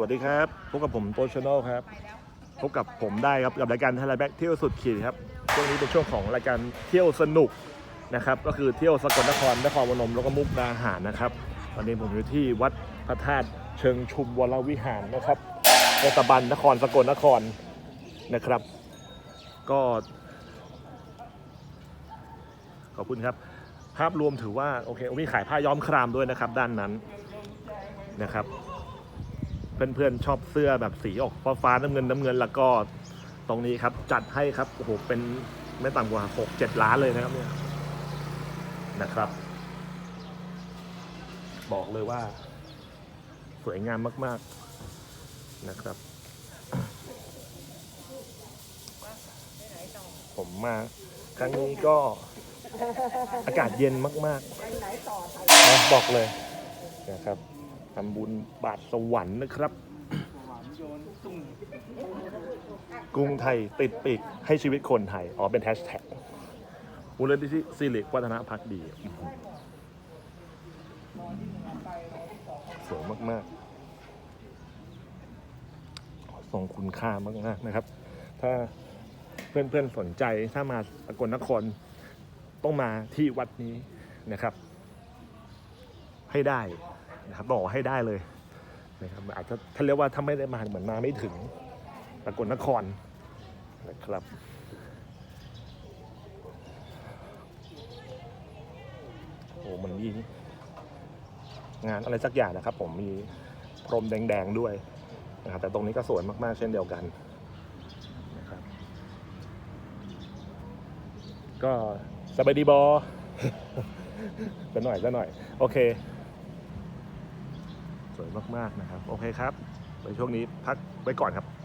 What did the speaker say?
วัสดีครับ พบกับผมโตชโนครับ พบกับผมได้ครับ กับรายการไทยแบ็กเที่ยวสุดขีดครับ ช่วงนี้เป็นช่วงของรายการเที่ยวสนุกนะครับ ก็คือเที่ยวสกลนคร นครพนม แล้วก็มุกดาหารนะครับ ตอนนี้ผมอยู่ที่วัดพระธาตุเชิงชุมวรวิหารนะครับเทศบาลนครสกลนครนะครับ ก็ ขอบคุณครับ ภาพรวมถือว่าโอเคมีขายผ้าย้อมครามด้วยนะครับ ด้านนั้นนะครับ เพื่อนๆชอบเสื้อแบบสีออกฟ้าฟ้าน้ำเงินน้ำเงินแล้วก็ตรงนี้ครับจัดให้ครับโอ้โหเป็นไม่ต่ำกว่าหกเจ็ดล้านเลยนะครับเนี่ยนะครับ บอกเลยว่า สวยงามมาก ๆนะครับ ผมมาครั้งนี้ก็อากาศเย็นมากๆบอกเลยนะครับ ทำบุญบาทสวรรค์นะครับ กรุงไทยติดปีกให้ชีวิตคนไทย อ๋อ เป็นแฮชแท็กมูลนิธิสิริวัฒนพักดีอื้อหือสวยมากๆทรงคุณค่ามาก ๆ นะครับ ถ้าเพื่อน ๆ สนใจถ้ามาสกลนครต้องมาที่วัดนี้นะครับ ให้ได้ นะครับบอกให้ได้เลยนะครับอาจจะท่านเรียกว่าถ้าไม่ได้มาเหมือนมาไม่ถึงสกลนครนะครับโอ้มันมีงานอะไรสักอย่างนะครับ ผมมีพรมแดงๆด้วยนะครับแต่ตรงนี้ก็สวยมากๆเช่นเดียวกันนะครับก็สบายดีบอจะหน่อยจะหน่อย โอเค วยมากๆนะครับ โอเคครับในช่วงนี้พักไว้ก่อนครับ